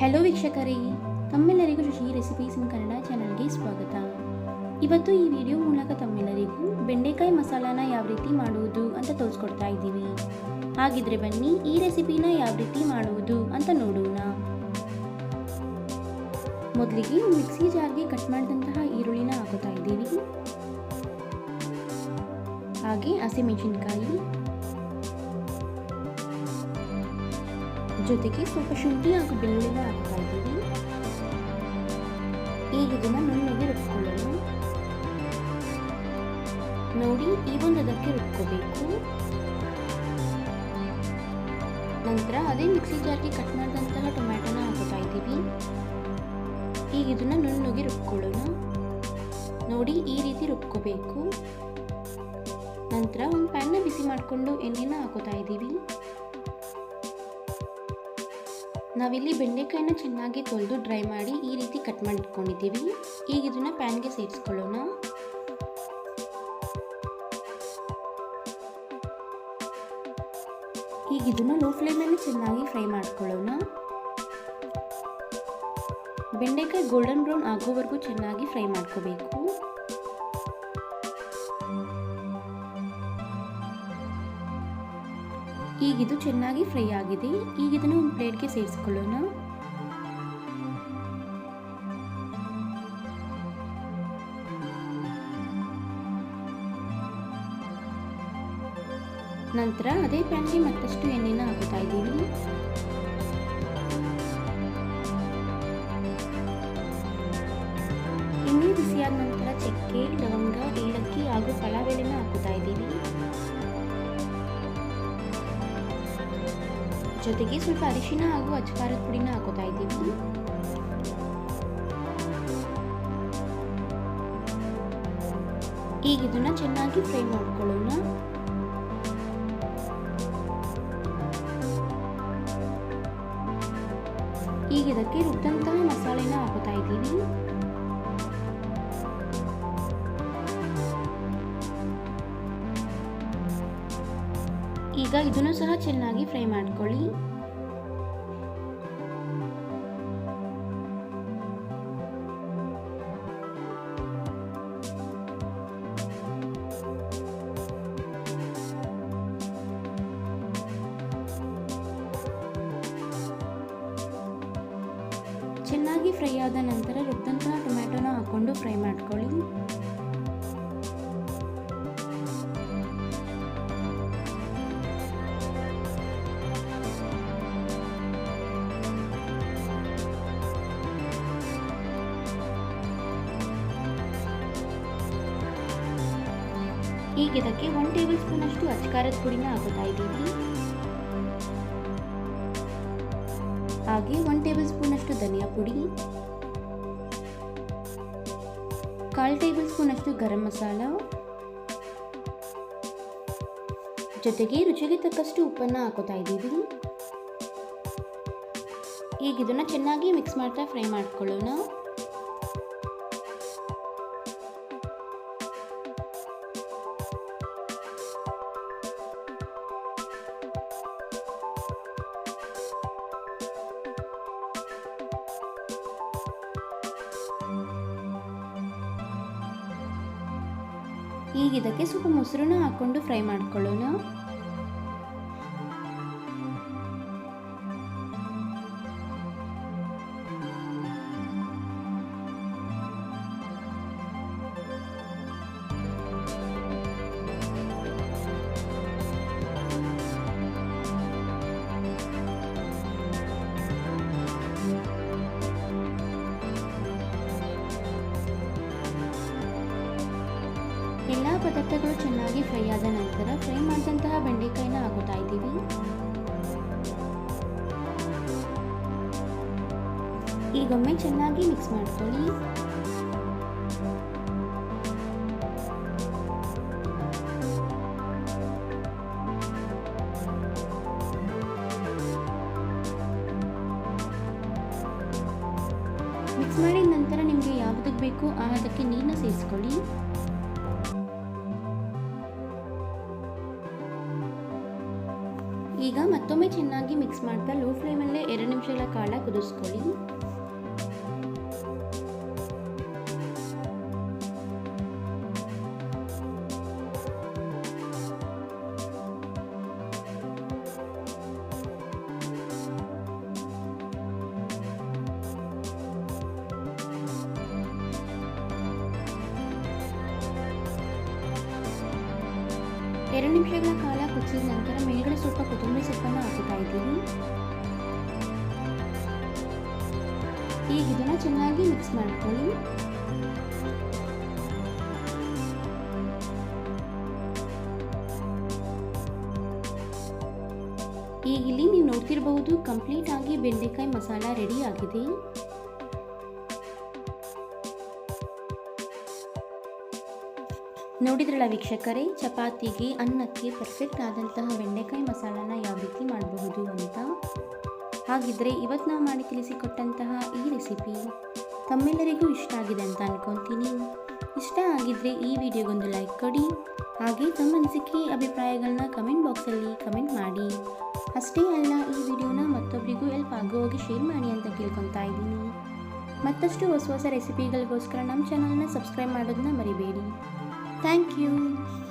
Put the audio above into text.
Hello ವೀಕ್ಷಕರೇ, ತಮ್ಮೆಲ್ಲರಿಗೂ Shashi recipes ಇನ್ ಕನ್ನಡ ಚಾನಲ್ಗೆ ಸ್ವಾಗತ. ಇವತ್ತು ಈ ವಿಡಿಯೋ ಮೂಲಕ ತಮ್ಮೆಲ್ಲರಿಗೂ ಬೆಂಡೆಕಾಯಿ ಮಸಾಲಾನ ಯಾವ ರೀತಿ ಮಾಡುವುದು ಅಂತ ತೋರಿಸ್ಕೊಡ್ತಾ ಇದ್ದೀವಿ. ಹಾಗಿದ್ರೆ ಬನ್ನಿ ಈ ರೆಸಿಪಿನ ಯಾವ ರೀತಿ ಮಾಡುವುದು ಅಂತ ನೋಡೋಣ. ಮೊದಲಿಗೆ ಮಿಕ್ಸಿ ಜಾರ್ಗೆ ಕಟ್ ಮಾಡಿದಂತಹ ಈರುಳ್ಳಿನ ಹಾಕುತ್ತಾ ಇದ್ದೀವಿ. ಹಾಗೆ ಹಸಿಮೆಣಸಿನ್ಕಾಯಿ ಜೊತೆಗೆ ಸ್ವಲ್ಪ ಶುಂಠಿ ಹಾಗೂ ಬೆಳ್ಳುಳ್ಳಿನ ಹಾಕ್ತಾ ಇದ್ದೀವಿ. ಈಗ ಇದನ್ನು ನುಣ್ಣಗೆ ರುಬ್ಕೊಳ್ಳೋಣ. ನೋಡಿ, ಈ ಒಂದು ಅದಕ್ಕೆ ರುಬ್ಕೋಬೇಕು. ನಂತರ ಅದೇ ಮಿಕ್ಸಿ ಜಾರ್ಗೆ ಕಟ್ ಮಾಡಿದಂತಹ ಟೊಮ್ಯಾಟೊನ ಹಾಕೋತಾ ಇದ್ದೀವಿ. ಈಗ ಇದನ್ನು ನುಣ್ಣಗೆ ರುಬ್ಕೊಳ್ಳೋಣ. ನೋಡಿ, ಈ ರೀತಿ ರುಬ್ಕೋಬೇಕು. ನಂತರ ಒಂದು ಪ್ಯಾನ್ನ ಬಿಸಿ ಮಾಡಿಕೊಂಡು ಎಣ್ಣೆನ ಹಾಕೋತಾ ಇದ್ದೀವಿ. ನಾವಿಲ್ಲಿ ಬೆಂಡೆಕಾಯಿನ ಚೆನ್ನಾಗಿ ತೊಳೆದು ಡ್ರೈ ಮಾಡಿ ಈ ರೀತಿ ಕಟ್ ಮಾಡಿಟ್ಕೊಂಡಿದ್ದೀವಿ ಈಗ ಇದನ್ನು ಪ್ಯಾನ್ಗೆ ಸೇರಿಸ್ಕೊಳ್ಳೋಣ. ಈಗ ಇದನ್ನು ಲೋ ಫ್ಲೇಮಲ್ಲಿ ಚೆನ್ನಾಗಿ ಫ್ರೈ ಮಾಡ್ಕೊಳ್ಳೋಣ. ಬೆಂಡೆಕಾಯಿ ಗೋಲ್ಡನ್ ಬ್ರೌನ್ ಆಗೋವರೆಗೂ ಚೆನ್ನಾಗಿ ಫ್ರೈ ಮಾಡ್ಕೋಬೇಕು. ಈಗ ಇದು ಚೆನ್ನಾಗಿ ಫ್ರೈ ಆಗಿದೆ. ಈಗ ಇದನ್ನು ಒಂದು ಪ್ಲೇಟ್ಗೆ ಸೇರಿಸ್ಕೊಳ್ಳೋಣ. ನಂತರ ಅದೇ ಪ್ಯಾನ್ಗೆ ಮತ್ತಷ್ಟು ಎಣ್ಣೆನ ಹಾಕುತ್ತಾ ಇದ್ದೀನಿ. ಎಣ್ಣೆ ಬಿಸಿಯಾದ ನಂತರ ಚಕ್ಕೆ, ಲವಂಗ, ಏಲಕ್ಕಿ ಹಾಗೂ ಪಲಾವೆಲೆನ ಹಾಕುತ್ತಾ ಇದ್ದೀವಿ ಜೊತೆಗೆ ಸ್ವಲ್ಪ ಅರಿಶಿನ ಹಾಗೂ ಅಚ್ಕಾರದ ಪುಡಿನ ಹಾಕೋತಾ ಇದ್ದೀವಿ. ಈಗ ಇದನ್ನ ಚೆನ್ನಾಗಿ ಫ್ರೈ ಮಾಡ್ಕೊಳ್ಳೋಣ. ಈಗ ಇದಕ್ಕೆ ರುಬ್ಬಂತಹ ಮಸಾಲೆನ ಹಾಕೋತಾ ಇದ್ದೀವಿ. ಈಗ ಇದನ್ನು ಸಹ ಚೆನ್ನಾಗಿ ಫ್ರೈ ಮಾಡ್ಕೊಳ್ಳಿ. ಚೆನ್ನಾಗಿ ಫ್ರೈ ಆದ ನಂತರ ರುಬ್ಬಂತಹ ಟೊಮ್ಯಾಟೊನ ಹಾಕೊಂಡು ಫ್ರೈ ಮಾಡ್ಕೊಳ್ಳಿ. ಈಗ ಇದಕ್ಕೆ ಒನ್ ಟೇಬಲ್ ಸ್ಪೂನ್ ಅಷ್ಟು ಅಚ್ಕಾರದ ಪುಡಿನ ಹಾಕೋತಾ ಇದ್ದೀವಿ. ಹಾಗೆ ಒನ್ ಟೇಬಲ್ ಸ್ಪೂನ್ ಅಷ್ಟು ಧನಿಯಾ ಪುಡಿ. ಕಾಲು ಟೇಬಲ್ ಸ್ಪೂನ್ ಅಷ್ಟು ಗರಂ ಮಸಾಲ. ಜೊತೆಗೆ ರುಚಿಗೆ ತಕ್ಕಷ್ಟು ಉಪ್ಪನ್ನು ಹಾಕೋತಾ ಇದ್ದೀವಿ. ಈಗ ಇದನ್ನು ಚೆನ್ನಾಗಿ ಮಿಕ್ಸ್ ಮಾಡ್ತಾ ಫ್ರೈ ಮಾಡ್ಕೊಳ್ಳೋಣ. ಈಗ ಇದಕ್ಕೆ ಸ್ವಲ್ಪ ಮೊಸರನ್ನ ಹಾಕೊಂಡು ಫ್ರೈ ಮಾಡ್ಕೊಳ್ಳೋಣ. ಚೆನ್ನಾಗಿ ಫ್ರೈ ಆದ ನಂತರ ಫ್ರೈ ಮಾಡಿದಂತಹ ಬೆಂಡೆಕಾಯಿನ ಹಾಕೋತಾ ಇದ್ದೀವಿ. ಈಗೊಮ್ಮೆ ಚೆನ್ನಾಗಿ ಮಿಕ್ಸ್ ಮಾಡ್ಕೊಳ್ಳಿ. ಮಿಕ್ಸ್ ಮಾಡಿದ ನಂತರ ನಿಮಗೆ ಯಾವುದಕ್ಕೆ ಬೇಕು ಆ ಅದಕ್ಕೆ ನೀರನ್ನ ಸೇರಿಸ್ಕೊಳ್ಳಿ. ಈಗ ಮತ್ತೊಮ್ಮೆ ಚೆನ್ನಾಗಿ ಮಿಕ್ಸ್ ಮಾಡ್ತಾ ಲೋ ಫ್ಲೇಮಲ್ಲೇ ಎರಡು ನಿಮಿಷಗಳ ಕಾಲ ಕುದಿಸ್ಕೊಳ್ಳಿ. ಎರಡು ನಿಮಿಷಗಳ ಕಾಲ ಕುದಿಸಿದ ನಂತರ ಮೇಲ್ಗಡೆ ಸ್ವಲ್ಪ ಕೊತ್ತಂಬರಿ ಸೊಪ್ಪನ್ನು ಹಾಕುತ್ತಾ ಇದ್ದೀವಿ ಈಗ ಇದನ್ನು ಚೆನ್ನಾಗಿ ಮಿಕ್ಸ್ ಮಾಡ್ಕೊಳ್ಳಿ. ಈಗ ಇಲ್ಲಿ ನೀವು ನೋಡ್ತಿರಬಹುದು ಕಂಪ್ಲೀಟ್ ಆಗಿ ಬೆಂಡೆಕಾಯಿ ಮಸಾಲ ರೆಡಿ ಆಗಿದೆ. ನೋಡಿದ್ರಲ್ಲ ವೀಕ್ಷಕರೇ, ಚಪಾತಿಗೆ ಅನ್ನಕ್ಕೆ ಪರ್ಫೆಕ್ಟ್ ಆದಂತಹ ಬೆಂಡೆಕಾಯಿ ಮಸಾಲಾನ ಯಾವ ರೀತಿ ಮಾಡಬಹುದು ಅಂತ? ಹಾಗಿದ್ರೆ ಇವತ್ತು ನಾವು ಮಾಡಿ ತಿಳಿಸಿಕೊಟ್ಟಂತಹ ಈ ರೆಸಿಪಿ ತಮ್ಮೆಲ್ಲರಿಗೂ ಇಷ್ಟ ಆಗಿದೆ ಅಂತ ಅನ್ಕೊತೀನಿ. ಇಷ್ಟ ಆಗಿದ್ರೆ ಈ ವಿಡಿಯೋಗೊಂದು ಲೈಕ್ ಕೊಡಿ, ಹಾಗೆ ತಮ್ಮ ಅನಿಸಿಕೆ ಅಭಿಪ್ರಾಯಗಳನ್ನ ಕಮೆಂಟ್ ಬಾಕ್ಸಲ್ಲಿ ಕಮೆಂಟ್ ಮಾಡಿ. ಅಷ್ಟೇ ಅಲ್ಲ, ಈ ವಿಡಿಯೋನ ಮತ್ತೊಬ್ಬರಿಗೂ ಹೆಲ್ಪ್ ಆಗೋ ಹೋಗಿ ಶೇರ್ ಮಾಡಿ ಅಂತ ಕೇಳ್ಕೊತಾ ಇದ್ದೀನಿ. ಮತ್ತಷ್ಟು ಹೊಸ ಹೊಸ ರೆಸಿಪಿಗಳಿಗೋಸ್ಕರ ನಮ್ಮ ಚಾನಲ್ನ ಸಬ್ಸ್ಕ್ರೈಬ್ ಮಾಡೋದನ್ನ ಮರಿಬೇಡಿ. Thank you.